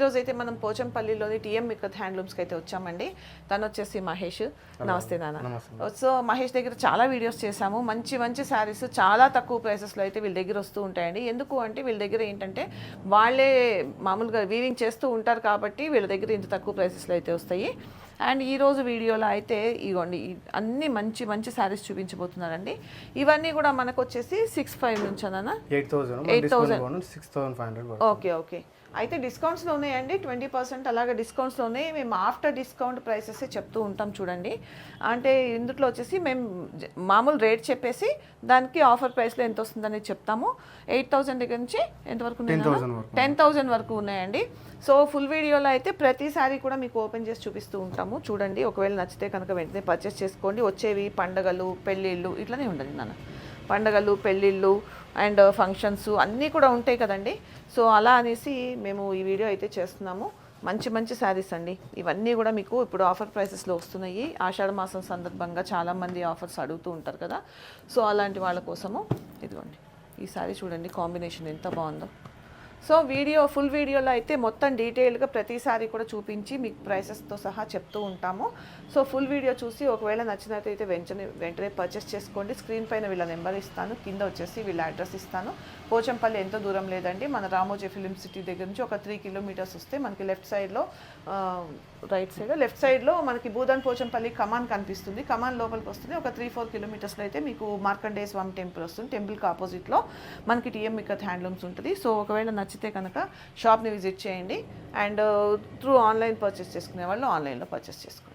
ఈరోజు అయితే మనం పోచంపల్లిలోని టీఎం మిక్కత్ హ్యాండ్లూమ్స్కి అయితే వచ్చామండి. తను వచ్చేసి మహేష్ నమస్తే నాన్న. సో మహేష్ దగ్గర చాలా వీడియోస్ చేశాము. మంచి మంచి శారీస్ చాలా తక్కువ ప్రైసెస్లో అయితే వీళ్ళ దగ్గర వస్తూ ఉంటాయండి. ఎందుకు అంటే వీళ్ళ దగ్గర ఏంటంటే వాళ్ళే మామూలుగా వీవింగ్ చేస్తూ ఉంటారు కాబట్టి వీళ్ళ దగ్గర ఇంత తక్కువ ప్రైసెస్లో అయితే వస్తాయి. అండ్ ఈ రోజు వీడియోలో అయితే ఇగోండి అన్ని మంచి మంచి శారీస్ చూపించబోతున్నారండి. ఇవన్నీ కూడా మనకు వచ్చేసి సిక్స్ ఫైవ్ నుంచి అన్న eight thousand 8,000. Six thousand five hundred okay okay అయితే డిస్కౌంట్స్లో ఉన్నాయండి ట్వంటీ పర్సెంట్ అలాగే డిస్కౌంట్స్లో ఉన్నాయి మేము ఆఫ్టర్ డిస్కౌంట్ ప్రైసెస్ చెప్తూ ఉంటాం చూడండి. అంటే ఇందులో వచ్చేసి మేము మామూలు రేట్ చెప్పేసి దానికి ఆఫర్ ప్రైస్లో ఎంత వస్తుందని చెప్తాము. ఎయిట్ థౌసండ్ దగ్గర నుంచి ఎంతవరకు 10,000 వరకు. టెన్ థౌసండ్ వరకు ఉన్నాయండి. సో ఫుల్ వీడియోలో అయితే ప్రతిసారి కూడా మీకు ఓపెన్ చేసి చూపిస్తూ ఉంటాము. చూడండి ఒకవేళ నచ్చితే కనుక వెంటనే పర్చేస్ చేసుకోండి. వచ్చేవి పండగలు పెళ్ళిళ్ళు ఇట్లనే ఉండండి నాన్న. పండగలు పెళ్ళిళ్ళు అండ్ ఫంక్షన్స్ అన్నీ కూడా ఉంటాయి కదండి. సో అలా అనేసి మేము ఈ వీడియో అయితే చేస్తున్నాము. మంచి మంచి శారీస్ అండి. ఇవన్నీ కూడా మీకు ఇప్పుడు ఆఫర్ ప్రైసెస్లో వస్తున్నాయి. ఆషాఢ మాసం సందర్భంగా చాలామంది ఆఫర్స్ అడుగుతూ ఉంటారు కదా. సో అలాంటి వాళ్ళ కోసము ఇదిగోండి. ఈ శారీ చూడండి కాంబినేషన్ ఎంత బాగుందో. సో వీడియో ఫుల్ వీడియోలో అయితే మొత్తం డీటెయిల్గా ప్రతిసారి కూడా చూపించి మీకు ప్రైసెస్తో సహా చెప్తూ ఉంటాము. సో ఫుల్ వీడియో చూసి ఒకవేళ నచ్చినట్లయితే వెంటనే వెంటనే పర్చేస్ చేసుకోండి. స్క్రీన్ పైన వీళ్ళ నెంబర్ ఇస్తాను. కింద వచ్చేసి వీళ్ళ అడ్రస్ ఇస్తాను. పోచంపల్లి ఎంతో దూరం లేదండి. మన రామోజీ ఫిలిం సిటీ దగ్గర నుంచి ఒక త్రీ కిలోమీటర్స్ వస్తే మనకి లెఫ్ట్ సైడ్లో రైట్ సైడ్ లెఫ్ట్ సైడ్లో మనకి భూదాన్ పోచంపల్లి కమాన్ కనిపిస్తుంది. కమాన్ లోపలికి వస్తుంది. ఒక త్రీ ఫోర్ కిలోమీటర్స్లో అయితే మీకు మార్కండేయ స్వామి టెంపుల్ వస్తుంది. టెంపుల్కి ఆపోజిట్లో మనకి టీఎం మిక్కత్ హ్యాండ్లూమ్స్ ఉంటుంది. సో ఒకవేళ నచ్చితే కనుక షాప్ని విజిట్ చేయండి. అండ్ త్రూ ఆన్లైన్ పర్చేస్ చేసుకునే వాళ్ళు ఆన్లైన్లో పర్చేస్ చేసుకోండి